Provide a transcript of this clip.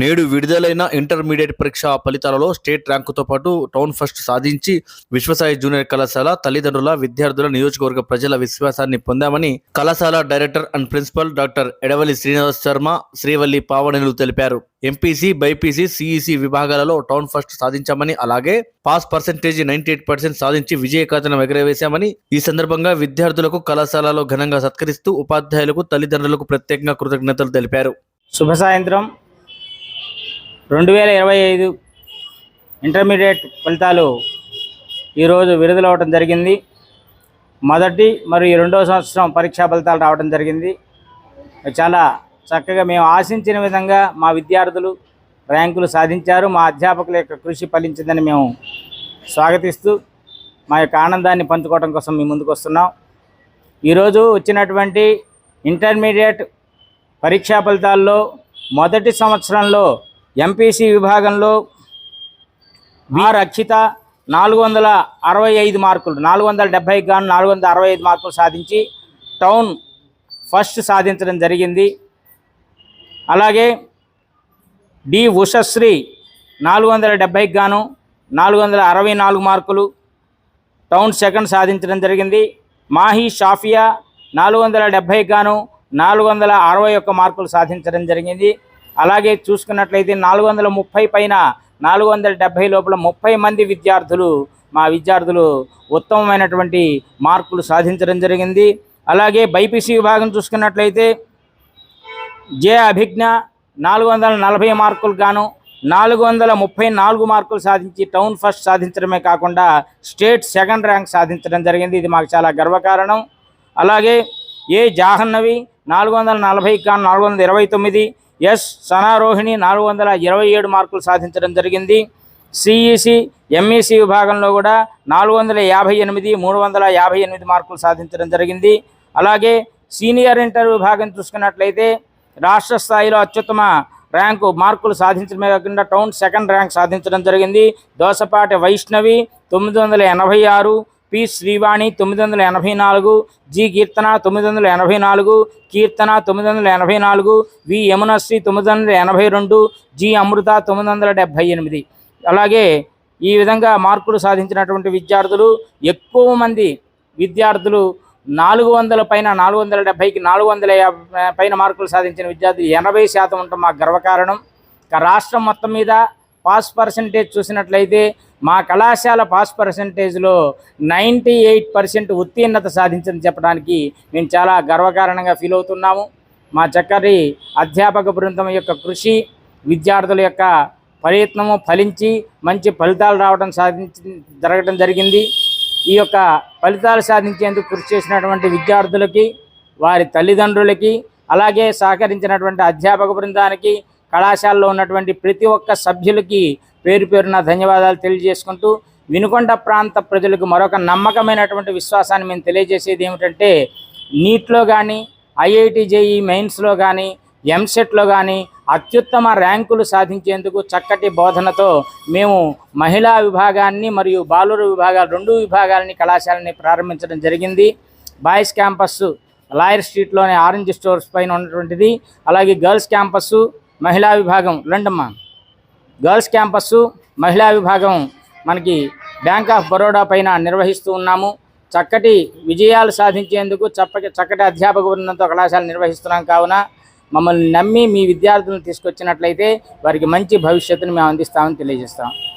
నేడు విడుదలైన ఇంటర్మీడియట్ పరీక్ష ఫలితాలలో స్టేట్ ర్యాంకుతో పాటు టౌన్ ఫస్ట్ సాధించి విశ్వసాయి జూనియర్ కళాశాల తల్లిదండ్రుల విద్యార్థుల నియోజకవర్గ ప్రజల విశ్వాసాన్ని పొందామని కళాశాల director and principal doctor Edavalli Srinivas Sharma Srivalli పావనెలు తెలిపారు. ఎంపీసీ బైపీసీ సిఈసి విభాగాలలో టౌన్ ఫస్ట్ సాధించామని అలాగే pass percentage ninety eight percent సాధించి విజయకాతనం ఎగరవేశామని ఈ సందర్భంగా విద్యార్థులకు కళాశాలలో ఘనంగా సత్కరిస్తూ ఉపాధ్యాయులకు తల్లిదండ్రులకు ప్రత్యేకంగా కృతజ్ఞతలు తెలిపారు. శుభ సాయంత్రం. రెండు వేల ఇరవై ఐదు ఇంటర్మీడియట్ ఫలితాలు ఈరోజు విడుదలవ్వటం జరిగింది. మొదటి మరియు రెండవ సంవత్సరం పరీక్షా ఫలితాలు రావడం జరిగింది. చాలా చక్కగా మేము ఆశించిన విధంగా మా విద్యార్థులు ర్యాంకులు సాధించారు. మా అధ్యాపకుల యొక్క కృషి ఫలించిందని మేము స్వాగతిస్తూ మా యొక్క ఆనందాన్ని పంచుకోవడం కోసం మీ ముందుకు వస్తున్నాం. ఈరోజు వచ్చినటువంటి ఇంటర్మీడియట్ పరీక్షా ఫలితాల్లో మొదటి సంవత్సరంలో ఎంపీసీ విభాగంలో ఆర్ రక్షిత నాలుగు వందల అరవై ఐదు మార్కులు నాలుగు వందల డెబ్బైకి గాను నాలుగు వందల అరవై ఐదు మార్కులు సాధించి టౌన్ ఫస్ట్ సాధించడం జరిగింది. అలాగే డి ఉషశ్రీ నాలుగు వందల డెబ్బైకి గాను నాలుగు వందల అరవై నాలుగు మార్కులు టౌన్ సెకండ్ సాధించడం జరిగింది. మాహి షాఫియా నాలుగు వందల డెబ్భైకి గాను నాలుగు వందల అరవై ఒక్క మార్కులు సాధించడం జరిగింది. అలాగే చూసుకున్నట్లయితే నాలుగు వందల ముప్పై పైన నాలుగు వందల డెబ్భై లోపల ముప్పై మంది విద్యార్థులు మా విద్యార్థులు ఉత్తమమైనటువంటి మార్కులు సాధించడం జరిగింది. అలాగే బైపీసీ విభాగం చూసుకున్నట్లయితే జే అభిజ్ఞ నాలుగు వందల నలభై మార్కులు గాను నాలుగు వందల ముప్పై నాలుగు మార్కులు సాధించి టౌన్ ఫస్ట్ సాధించడమే కాకుండా స్టేట్ సెకండ్ ర్యాంక్ సాధించడం జరిగింది. ఇది మాకు చాలా గర్వకారణం. అలాగే ఏ జాహన్నవి నాలుగు వందల నలభై కాను నాలుగు వందల ఇరవై తొమ్మిది ఎస్ సనారోహిణి నాలుగు వందల ఇరవై ఏడు మార్కులు సాధించడం జరిగింది. సిఈసి ఎంఈసి విభాగంలో కూడా నాలుగు వందల యాభై ఎనిమిది మూడు వందల యాభై ఎనిమిది మార్కులు సాధించడం జరిగింది. అలాగే సీనియర్ ఇంటర్ విభాగం చూసుకున్నట్లయితే రాష్ట్ర స్థాయిలో అత్యుత్తమ ర్యాంకు మార్కులు సాధించడమే కాకుండా టౌన్ సెకండ్ ర్యాంక్ సాధించడం జరిగింది. దోసపాటి వైష్ణవి తొమ్మిది వందల ఎనభై ఆరు పి. శ్రీవాణి తొమ్మిది వందల ఎనభై నాలుగు జి. కీర్తన తొమ్మిది వందల ఎనభై నాలుగు కీర్తన తొమ్మిది వందల ఎనభై నాలుగు వి. యమునశ్రీ తొమ్మిది వందల ఎనభై రెండు జి. అమృత తొమ్మిది వందల డెబ్భై ఎనిమిది. అలాగే ఈ విధంగా మార్కులు సాధించినటువంటి విద్యార్థులు ఎక్కువ మంది విద్యార్థులు నాలుగు వందల పైన నాలుగు వందల డెబ్బైకి నాలుగు వందల యాభై పైన మార్కులు సాధించిన విద్యార్థులు ఎనభై శాతం ఉండటం మాకు గర్వకారణం. రాష్ట్రం మొత్తం మీద పాస్ పర్సంటేజ్ చూసినట్లయితే మా కళాశాల పాస్ పర్సంటేజ్లో నైంటీ ఎయిట్ పర్సెంట్ ఉత్తీర్ణత సాధించని చెప్పడానికి మేము చాలా గర్వకారణంగా ఫీల్ అవుతున్నాము. మా చక్కటి అధ్యాపక బృందం యొక్క కృషి విద్యార్థుల యొక్క ప్రయత్నము ఫలించి మంచి ఫలితాలు రావడం సాధించి జరగడం జరిగింది. ఈ యొక్క ఫలితాలు సాధించేందుకు కృషి చేసినటువంటి విద్యార్థులకి వారి తల్లిదండ్రులకి అలాగే సహకరించినటువంటి అధ్యాపక బృందానికి కళాశాలలో ఉన్నటువంటి ప్రతి ఒక్క సభ్యులకి పేరు పేరున ధన్యవాదాలు తెలియజేసుకుంటూ వినుకొండ ప్రాంత ప్రజలకు మరొక నమ్మకమైనటువంటి విశ్వాసాన్ని మేము తెలియజేసేది ఏమిటంటే నీట్లో కానీ ఐఐటి జేఈ మెయిన్స్లో కానీ ఎంసెట్లో కానీ అత్యుత్తమ ర్యాంకులు సాధించేందుకు చక్కటి బోధనతో మేము మహిళా విభాగాన్ని మరియు బాలుర విభాగాలు రెండు విభాగాలని కళాశాలని ప్రారంభించడం జరిగింది. బాయ్స్ క్యాంపస్ లాయర్ స్ట్రీట్లోని ఆరెంజ్ స్టోర్స్ పైన ఉన్నటువంటిది. అలాగే గర్ల్స్ క్యాంపస్ మహిళా విభాగం రండమ్మా. గర్ల్స్ క్యాంపస్ మహిళా విభాగం మనకి బ్యాంక్ ఆఫ్ బరోడా పైన నిర్వహిస్తూ ఉన్నాము. చక్కటి విజయాలు సాధించేందుకు చప్పటి చక్కటి అధ్యాపక బృందంతో కళాశాల నిర్వహిస్తున్నాం కావున మమ్మల్ని నమ్మి మీ విద్యార్థులను తీసుకొచ్చినట్లయితే వారికి మంచి భవిష్యత్తును మేము అందిస్తామని తెలియజేస్తాం.